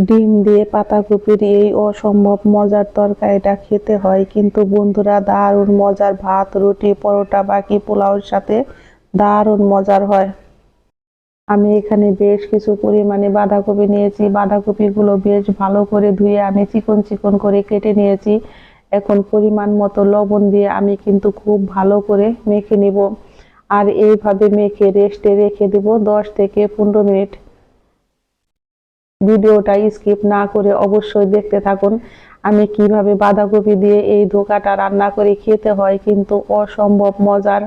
ডিম দিয়ে পাতাকপির এই অসম্ভব মজার তরকারিটা খেতে হয়। কিন্তু বন্ধুরা, দারুণ মজার ভাত, রুটি, পরোটা, বাকি পোলাওর সাথে দারুণ মজার হয়। আমি এখানে বেশ কিছু পরিমাণে বাঁধাকপি নিয়েছি। বাঁধাকপিগুলো বেশ ভালো করে ধুয়ে আমি চিকন চিকন করে কেটে নিয়েছি। এখন পরিমাণ মতো লবণ দিয়ে আমি কিন্তু খুব ভালো করে মেখে নিব। আর এইভাবে মেখে রেস্টে রেখে দেব দশ থেকে পনেরো মিনিট। ভিডিওটা স্কিপ না করে অবশ্যই দেখতে থাকুন। আমি কীভাবে বাঁধাকপি দিয়ে এই ধোকাটা রান্না করে খেতে হয় কিন্তু অসম্ভব মজার।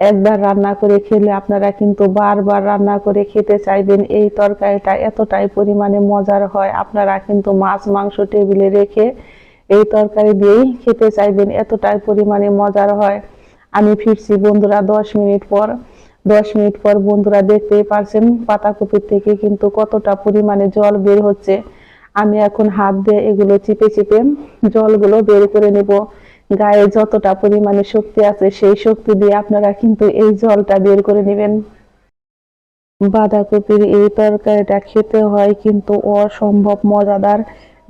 একবার রান্না করে খেলে আপনারা কিন্তু বারবার রান্না করে খেতে চাইবেন। এই তরকারিটা এতটাই পরিমাণে মজার হয়, আপনারা কিন্তু মাছ, মাংস টেবিলে রেখে এই তরকারি দিয়েই খেতে চাইবেন। এতটাই পরিমাণে মজার হয়। আমি ফিরছি বন্ধুরা দশ মিনিট পর। দশ মিনিট পর বন্ধুরা দেখতেই পারছেন পাতাকপির থেকে কিন্তু কতটা পরিমাণে জল বের হচ্ছে। আমি এখন হাত দিয়ে এগুলো চিপে চিপে জলগুলো বের করে নেব। গায়ে যতটা পরিমাণে শক্তি আছে সেই শক্তি দিয়ে আপনারা কিন্তু এই জলটা বের করে নেবেন। বাঁধাকপির এই তরকারিটা খেতে হয় কিন্তু অসম্ভব মজাদার।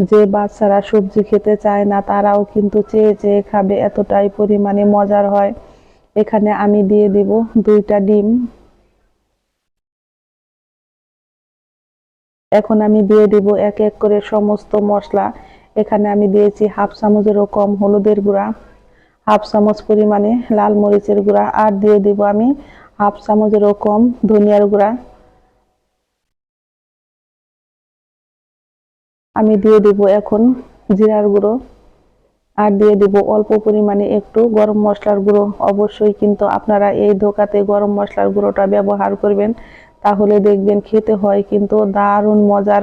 যে বাচ্চারা সবজি খেতে চায় না তারাও কিন্তু চেয়ে চেয়ে খাবে, এতটাই পরিমাণে মজার হয়। এখানে আমি দিয়ে দিব দুইটা ডিম। এখন আমি দিয়ে দিব এক এক করে সমস্ত মশলা। এখানে আমি দিয়েছি হাফ চামচেরও কম হলুদের গুঁড়া, হাফ চামচ পরিমাণে লাল মরিচের গুঁড়া আর দিয়ে দিব আমি হাফ চামচেরও কম ধনিয়ার গুঁড়া। আমি দিয়ে দিব এখন জিরার গুঁড়ো। আর দিয়ে দিব অল্প পরিমাণে একটু গরম মশলার গুঁড়ো। অবশ্যই কিন্তু আপনারা এই ধোকাতে গরম মশলার গুঁড়োটা ব্যবহার করবেন, তাহলে দেখবেন খেতে হয় কিন্তু দারুণ মজার।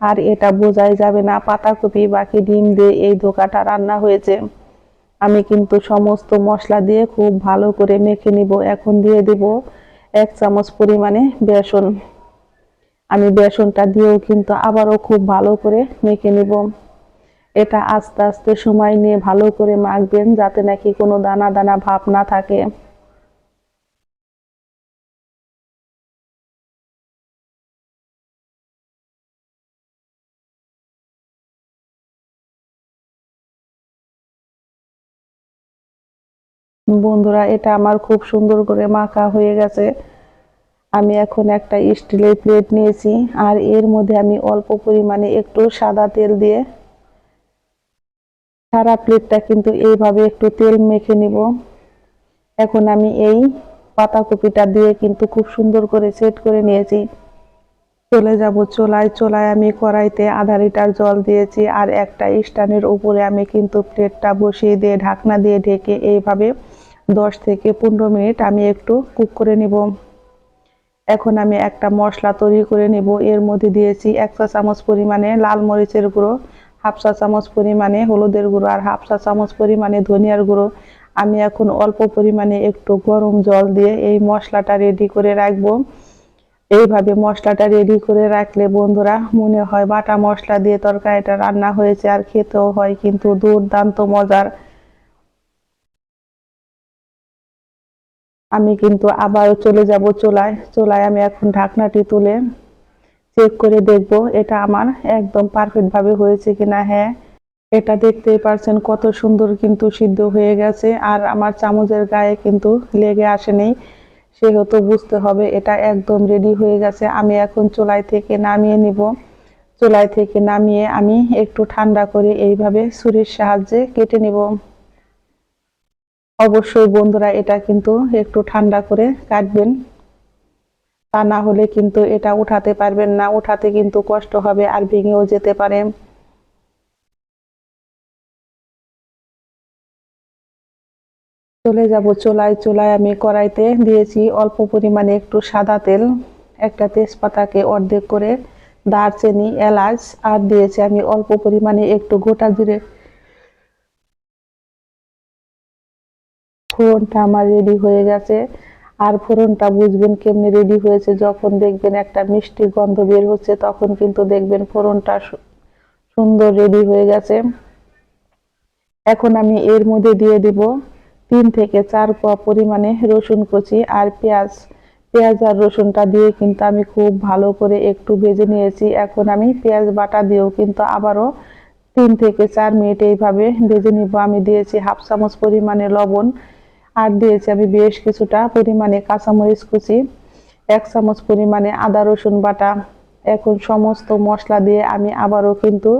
আর এটা বোঝাই যাবে না পাতাকপি বাকি ডিম দিয়ে এই ধোকাটা রান্না হয়েছে। আমি কিন্তু সমস্ত মশলা দিয়ে খুব ভালো করে মেখে নিব। এখন দিয়ে দিব এক চামচ পরিমাণে বেসন। আমি বেসনটা দিয়েও কিন্তু আবারও খুব ভালো করে মেখে নিব। এটা আস্তে আস্তে সময় নিয়ে ভালো করে মাখবেন যাতে নাকি কোনো দানা দানা ভাব না থাকে। বন্ধুরা, এটা আমার খুব সুন্দর করে মাখা হয়ে গেছে। আমি এখন একটা স্টিলের প্লেট নিয়েছি, আর এর মধ্যে আমি অল্প পরিমাণে একটু সাদা তেল দিয়ে সারা প্লেটটা কিন্তু এইভাবে একটু তেল মেখে নিব। এখন আমি এই পাতাকপিটা দিয়ে কিন্তু খুব সুন্দর করে সেট করে নিয়েছি। চলে যাব চোলায়। চোলায় আমি কড়াইতে আধা লিটার জল দিয়েছি আর একটা স্ট্যান্ডের উপরে আমি কিন্তু প্লেটটা বসিয়ে দিয়ে ঢাকনা দিয়ে ঢেকে এইভাবে দশ থেকে পনেরো মিনিট আমি একটু কুক করে নিব। এখন আমি একটা মশলা তৈরি করে নেব। এর মধ্যে দিয়েছি এক চা চামচ পরিমাণে লাল মরিচের গুঁড়ো হাফ চা চামচ পরিমাণে হলুদের গুঁড়ো আর হাফ চা চামচ পরিমাণে ধনিয়ার গুঁড়ো। আমি এখন অল্প পরিমাণে একটু গরম জল দিয়ে এই মশলাটা রেডি করে রাখব। এইভাবে মশলাটা রেডি করে রাখলে বন্ধুরা মনে হয় বাটা মশলা দিয়ে তরকারিটা রান্না হয়েছে আর খেতেও হয় কিন্তু দুর্দান্ত মজার। আমি কিন্তু আবারও চলে যাব চোলায়। চোলায় আমি এখন ঢাকনাটি তুলে চেক করে দেখব, এটা আমার একদম পারফেক্ট ভাবে হয়েছে কিনা হ্যাঁ। এটা দেখতেই পারছেন কত সুন্দর কিন্তু সিদ্ধ হয়ে গেছে, আর আমার চামচের গায়ে কিন্তু লেগে আসেনি। সেহেতু বুঝতে হবে, এটা একদম রেডি হয়ে গেছে, আমি এখন চুলাই থেকে নামিয়ে নিব। চুলাই থেকে নামিয়ে আমি একটু ঠান্ডা করে এইভাবে ছুরির সাহায্যে কেটে নিব। অবশ্যই বন্ধুরা, এটা কিন্তু একটু ঠান্ডা করে কাটবেন। তা না হলে কিন্তু এটা উঠাতে পারবেন না, উঠাতে কিন্তু কষ্ট হবে আর ভেঙেও যেতে পারে। চলে যাব চোলায় চোলায় আমি কড়াইতে দিয়েছি অল্প পরিমাণে একটু সাদা তেল, একটা তেজপাতাকে অর্ধেক করে দারচিনি, এলাচ আর দিয়েছি আমি অল্প পরিমাণে একটু গোটা জিরে। ফোড়নটা আমার রেডি হয়ে গেছে। আর ফোড়নটা বুঝবেন কেমনি রেডি হয়েছে। যখন দেখবেন একটা মিষ্টি গন্ধ বের হচ্ছে, তখন কিন্তু দেখবেন ফোড়নটা সুন্দর রেডি হয়ে গেছে। এখন আমি এর মধ্যে দিয়ে দিব তিন থেকে চার পোয়া পরিমাণে রসুন কুচি আর পেঁয়াজ। পেঁয়াজ আর রসুনটা দিয়ে কিন্তু আমি খুব ভালো করে একটু ভেজে নিয়েছি। এখন আমি পেঁয়াজ বাটা দিয়েও কিন্তু আবারও তিন থেকে চার মিনিট এইভাবে ভেজে নিব। আমি দিয়েছি হাফ চামচ পরিমাণে লবণ। আর দিয়েছি আমি বেশ কিছুটা পরিমাণে কাঁচামরিচ কুচি, এক চামচ পরিমাণে আদা রসুন বাটা, এখন সমস্ত মশলা দিয়ে আমি আবারও কিন্তু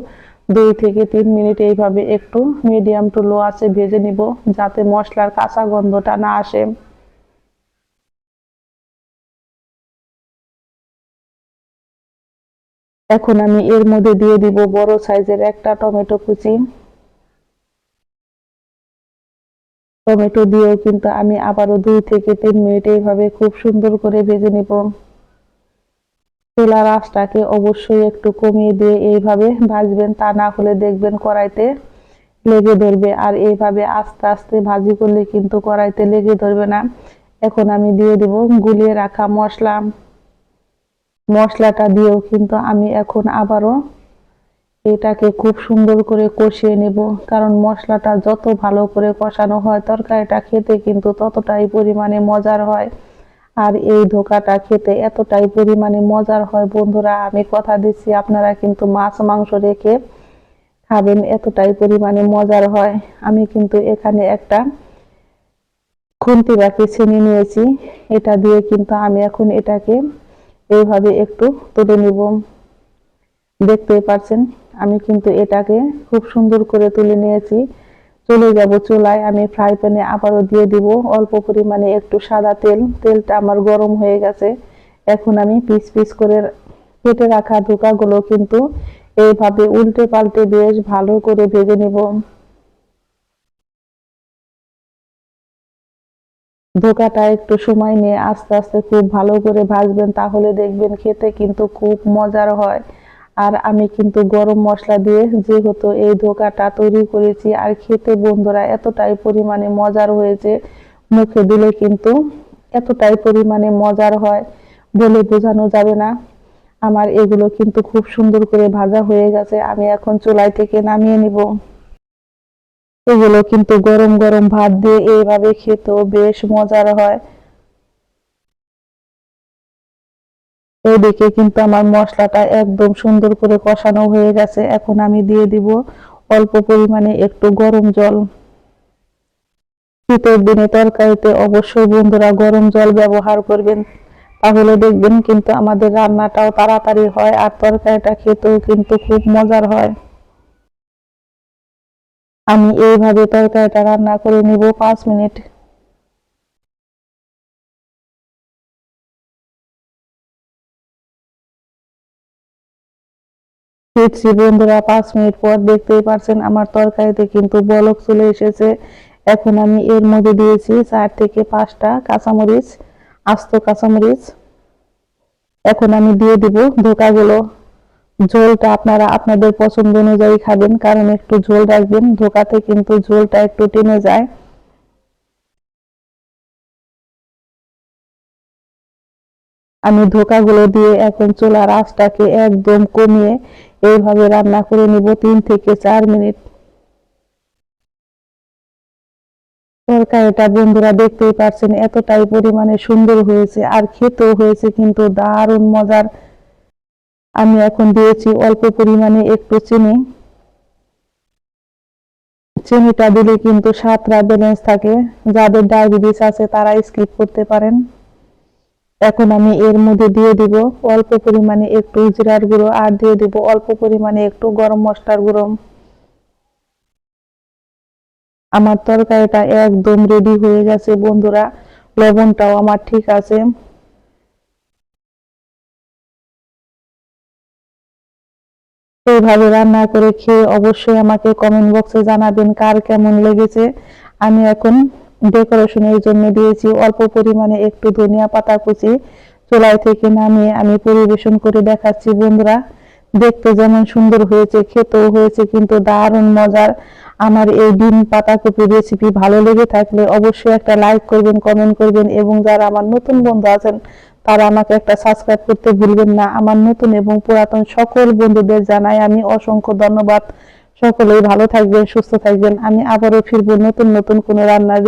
দুই থেকে তিন মিনিট এইভাবে একটু মিডিয়াম টু লো আছে ভেজে নিব যাতে মশলার কাঁচা গন্ধটা না আসে। এখন আমি এর মধ্যে দিয়ে দিব বড় সাইজের একটা টমেটো কুচি। টমেটো দিয়েও কিন্তু আমি আবারও দুই থেকে তিন মিনিট এইভাবে খুব সুন্দর করে ভেজে নিব। চুলার আঁচটাকে অবশ্যই একটু কমিয়ে দিয়ে এইভাবে ভাজবেন, তা না হলে দেখবেন কড়াইতে লেগে ধরবে। আর এইভাবে আস্তে আস্তে ভাজি করলে কিন্তু কড়াইতে লেগে ধরবে না। এখন আমি দিয়ে দেব গুলিয়ে রাখা মশলা। মশলাটা দিয়েও কিন্তু আমি এখন আবারও এটাকে খুব সুন্দর করে কষিয়ে নেব, কারণ মশলাটা যত ভালো করে কষানো হয় তরকারিটা খেতে কিন্তু ততটাই পরিমাণে মজার হয়। আর এই ধোকাটা খেতে এতটাই পরিমাণে মজার হয় বন্ধুরা, আমি কথা দিচ্ছি, আপনারা কিন্তু মাছ, মাংস রেখে খাবেন, এতটাই পরিমাণে মজার হয়। আমি কিন্তু এখানে একটা খুন্তি বাকি ছিনে নিয়েছি, এটা দিয়ে কিন্তু আমি এখন এটাকে এইভাবে একটু তুলে নিব। দেখতেই পাচ্ছেন আমি কিন্তু এটাকে খুব সুন্দর করে তুলে নিয়েছি। চলে যাব চুলায়, আমি ফ্রাই প্যানে আবারও দিয়ে দিব। অল্প পরিমাণে একটু সাদা তেল, তেলটা আমার গরম হয়ে গেছে। এখন আমি পিস পিস করে কেটে রাখা ধোকাগুলো কিন্তু এইভাবে উল্টে পাল্টে বেশ ভালো করে ভেজে নেব। ধোকাটা একটু সময় নিয়ে আস্তে আস্তে খুব ভালো করে ভাজবেন, তাহলে দেখবেন খেতে কিন্তু খুব মজার হয়। আর আমি কিন্তু গরম মশলা দিয়ে যেহেতু এই ধোকাটা তৈরি করেছি, আর খেতে বন্ধুরা এতটাই পরিমাণে মজার হয়েছে, মুখে দিলে কিন্তু এতটাই পরিমাণে মজার হয় বলে বোঝানো যাবে না। আমার এগুলো কিন্তু খুব সুন্দর করে ভাজা হয়ে গেছে, আমি এখন চুলাই থেকে নামিয়ে নিব। এগুলো কিন্তু গরম গরম ভাত দিয়ে এইভাবে খেতেও বেশ মজার হয়। এদিকে কিন্তু আমার মশলাটা একদম সুন্দর করে কষানো হয়ে গেছে। এখন আমি দিয়ে দিব অল্প পরিমাণে একটু গরম জল। শীতের দিনে তরকারিতে অবশ্যই বন্ধুরা গরম জল ব্যবহার করবেন। তাহলে দেখবেন কিন্তু আমাদের রান্নাটাও তাড়াতাড়ি হয় আর তরকারিটা খেতেও কিন্তু খুব মজার হয়। আমি এইভাবে তরকারিটা রান্না করে নিব পাঁচ মিনিট। ফিরছি বন্ধুরা, পাঁচ মিনিট পর দেখতেই পারছেন আমার তরকারিতে কিন্তু বলক চলে এসেছে। এখন আমি এর মধ্যে দিয়েছি চার থেকে পাঁচটা কাঁচামরিচ, আস্ত কাঁচামরিচ। এখন আমি দিয়ে দিব ধোকাগুলো ঝোলটা আপনারা আপনাদের পছন্দ অনুযায়ী খাবেন, কারণ একটু ঝোল রাখবেন ধোকাতে কিন্তু ঝোলটা একটু টেনে যায়। আমি ধোকাগুলো দিয়ে এখন চুলার আঁচটাকে একদম কমিয়ে এইভাবে রান্না করে নিব তিন থেকে চার মিনিট। তরকারিটা বন্ধুরা দেখতেই পাচ্ছেন এতটাই পরিমাণে সুন্দর হয়েছে আর খেতেও হয়েছে কিন্তু দারুণ মজার। আমি এখন দিয়েছি অল্প পরিমাণে একটু চিনি। চিনিটা দিলে কিন্তু স্বাদটা ব্যালেন্স থাকে। যাদের ডায়াবেটিস আছে তারা স্কিপ করতে পারেন। এখন আমি এর মধ্যে দিয়ে দিব অল্প পরিমাণে একটু জিরার গুঁড়ো আর দিয়ে দিব অল্প পরিমাণে একটু গরম মশলার গুঁড়ো। আমার তরকারিটা একদম রেডি হয়ে গেছে বন্ধুরা, লবণটাও আমার ঠিক আছে। এইভাবে রান্না করে খেয়ে অবশ্যই আমাকে কমেন্ট বক্সে জানাবেন কার কেমন লেগেছে। আমি এখন ডেকোরেশনের জন্য দিয়েছি। অল্প পরিমাণে একটু ধনিয়া পাতা কুচি চুলাই থেকে নামিয়ে আমি পরিবেশন করে দেখাচ্ছি বন্ধুরা। দেখতে যেমন সুন্দর হয়েছে, খেতেও হয়েছে, কিন্তু দারুণ মজার। আমার এই ডিম পাতাকপি রেসিপি ভালো লেগে থাকলে অবশ্যই একটা লাইক করবেন কমেন্ট করবেন এবং যারা আমার নতুন বন্ধু আছেন, তারা আমাকে একটা সাবস্ক্রাইব করতে ভুলবেন না। আমার নতুন এবং পুরাতন সকল বন্ধুদের জানাই আমি অসংখ্য ধন্যবাদ। সকলেই ভালো থাকবেন, সুস্থ থাকবেন। আমি আবারও ফিরবো নতুন নতুন কোনো রান্নার